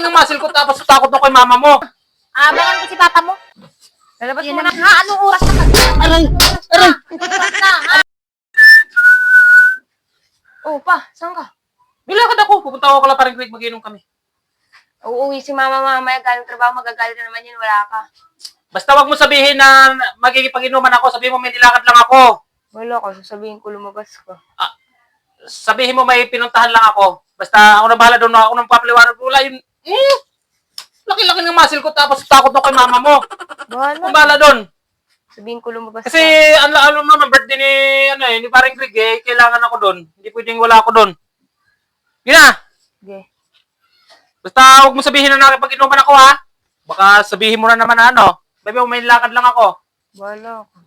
Laki-laki ng muscle ko tapos takot ako kay mama mo. Abangan ko si papa mo. Lalabas mo naman, na. ha? Anong oras na? Aray! Aray! Anong oras na, ha? Oh, pa, saan ka? Bilakad ako. Pupunta ako kala parang Greg. Mag-inom kami. Uuwi si mama mamaya galing trabaho, magagalit na naman yun, wala ka. Basta wag mo sabihin na magkikipag-inuman ako. Sabihin mo may nilakad lang ako. Wala ko, sasabihin ko lumabas ka. Sabihin mo may pinuntahan lang ako. Basta ako na bahala doon. Ako nang papaliwanag. Wala yun. Mm, laki-laki ng muscle ko tapos takot ako kay mama mo. Ako Bahala. bahala doon. Sabihin ko lumabas Kasi ka. ano alam mo naman birthday ni ano eh, ni parang Greg eh, kailangan ako doon. Hindi pwedeng wala ako doon. Yun na. Sige. Basta huwag mo sabihin na nakipag-inuman ako ha. Baka sabihin mo na naman na ano. Baby, may lakad lang ako. Bahala ka.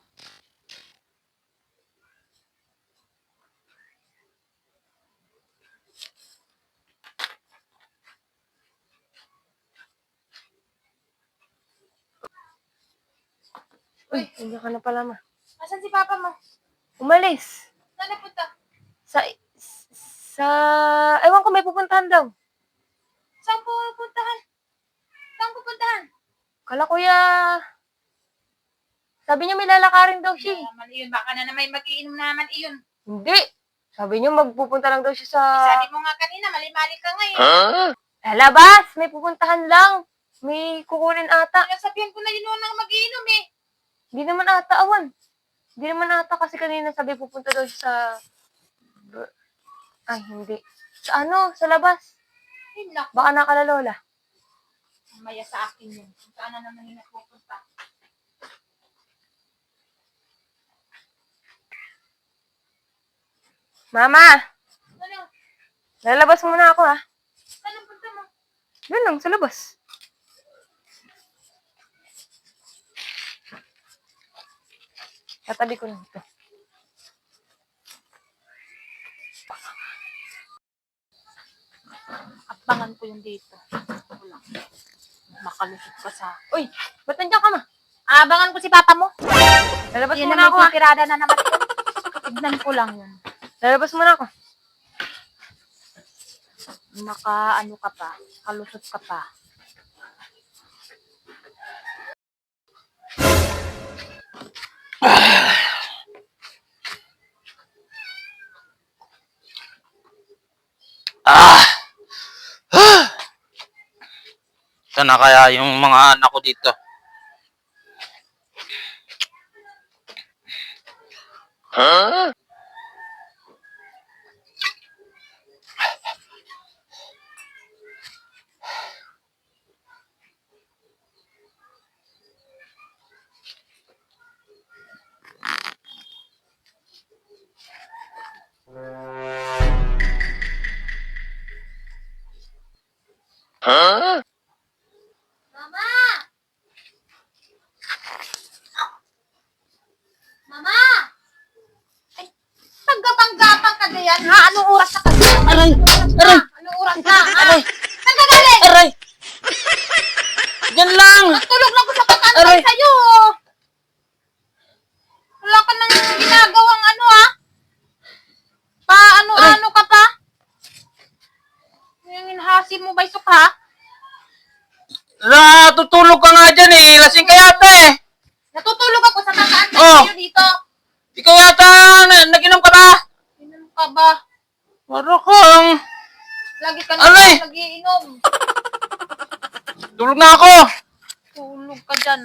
Uy, hindi ka na pala ma. Asan si papa mo? Umalis. Saan napunta? Sa, sa, ewan ko may pupuntahan daw. Saan po puntahan? Saan pupuntahan? Kala kuya, sabi niya may lalakarin daw siya. eh. Naman iyon. Baka na naman mag-iinom na naman iyon. Hindi. Sabi niya magpupunta lang daw siya sa... Sabi mo nga kanina, mali-mali ka ngayon. Lalabas! May pupuntahan lang. May kukunin ata. Kaya sabihin ko na yun noon ang mag-iinom eh. Hindi naman ata awan. Hindi naman ata kasi kanina sabi pupunta daw siya sa... Ay, hindi. Sa ano? Sa labas. Ay, naku. Baka nakalalola. Maya sa akin yun. Kung saan na naman yun napupunta. Mama! Ano? Lalabas muna ako ha. Saan ang punta mo? Yun lang, sa labas. Tatabi ko lang ito. Abangan ko yung dito. Wala. Makalusot ka sa... Uy! Ba't nandiyan ka ma? Abangan ko si papa mo. Lalabas Yan muna naman ako ha. tirada na naman. Tignan ko lang yun. Lalabas muna ako. Maka ano ka pa. Kalusot ka pa. Ah! Sana kaya yung mga anak ko dito? Mama! Mama! Ay, paggatang-gatang ka ganyan, ha? Anong oras na ka? Aray! Aray! Anong oras na, ha? Aray! Saan ka galing? Aray! Yan lang! Tulog lang ko sa pag-antay Aray! sa'yo, oh. Wala ka nang ginagawang ano, ha? Pa, ano-ano ka pa? Yung inhasi mo ba, isok, ha? Natutulog ka nga dyan eh. Lasing ka yata eh. Natutulog ako sa pag-antay Oh. sa'yo dito. Ikaw yata na, naginom ka na. Inom ka ba? Para kang... Lagi ka na nagiinom. Tulog na ako. Tulog ka dyan.